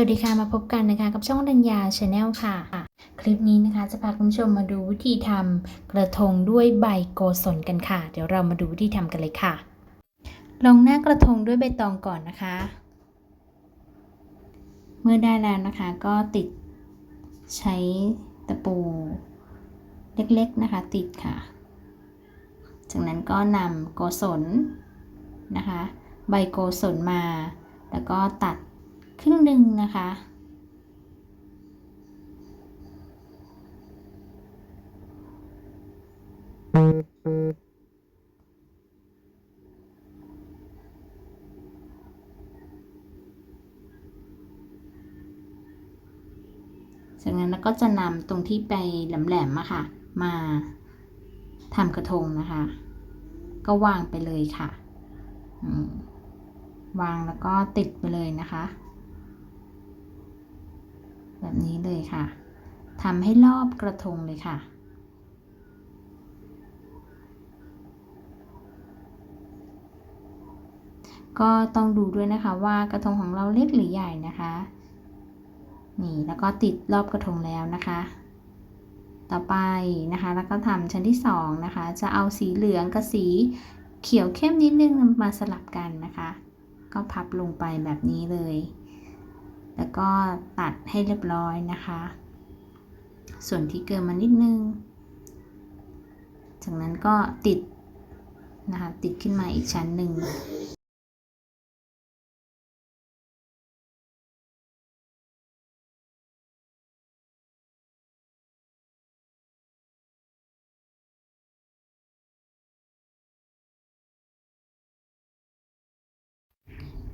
วัสดีค่ะมาพบกันนะคะกับช่องดัญญาชาแนลค่ะ คลิปนี้นะคะจะพาคุณผู้ชมมาดูวิธีทำกระทงด้วยใบโกศลกันค่ะ เดี๋ยวเรามาดูวิธีทำกันเลยค่ะ ลงหน้ากระทงด้วยใบตองก่อนนะคะ เมื่อได้แล้วนะคะก็ติดใช้ตะปูเล็กๆนะคะ ติดค่ะ จากนั้นก็นำโกศลนะคะ ใบโกศลมา แล้วก็ตัด ครึ่งหนึ่งนะคะ จากนั้นเราก็จะนำตรงที่ไปแหลมๆอะค่ะ มาทำกระทงนะคะ ก็วางไปเลยค่ะวางแล้วก็ติดไปเลยนะคะ แบบนี้เลยค่ะทำให้รอบกระทงเลยค่ะ ก็ต้องดูด้วยนะคะว่ากระทงของเราเล็กหรือใหญ่นะคะ นี่แล้วก็ติดรอบกระทงแล้วนะคะ ต่อไปนะคะ แล้วก็ทำชั้นที่สองนะคะ จะเอาสีเหลืองกับสีเขียวเข้มนิดนึงมาสลับกันนะคะ ก็พับลงไปแบบนี้เลย แล้วก็ตัดให้เรียบร้อยนะคะ ส่วนที่เกินมานิดนึง จากนั้นก็ติดนะคะติดขึ้นมาอีกชั้นหนึ่ง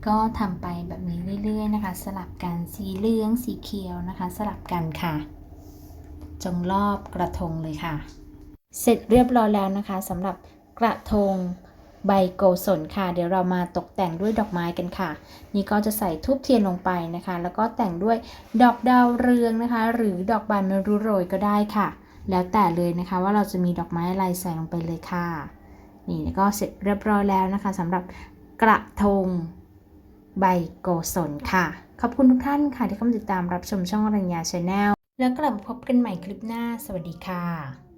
ก็ทำไปแบบนี้เรื่อยๆนะคะ สลับกันสีเหลืองสีเขียวนะคะ สลับกันค่ะ จงรอบกระทงเลยค่ะ เสร็จเรียบร้อยแล้วนะคะสำหรับกระทงใบโกศลค่ะ เดี๋ยวเรามาตกแต่งด้วยดอกไม้กันค่ะ นี่ก็จะใส่ทูบเทียนลงไปนะคะ แล้วก็แต่งด้วยดอกดาวเรืองนะคะ หรือดอกบานมรุโรยก็ได้ค่ะ แล้วแต่เลยนะคะว่าเราจะมีดอกไม้อะไรใส่ลงไปเลยค่ะ นี่ก็เสร็จเรียบร้อยแล้วนะคะสำหรับกระทง ใบโกศลค่ะ ขอบคุณทุกท่านค่ะที่เข้ามาติดตามรับชมช่องอรัญญาชาแนลแล้วกลับมาพบกันใหม่คลิปหน้า สวัสดีค่ะ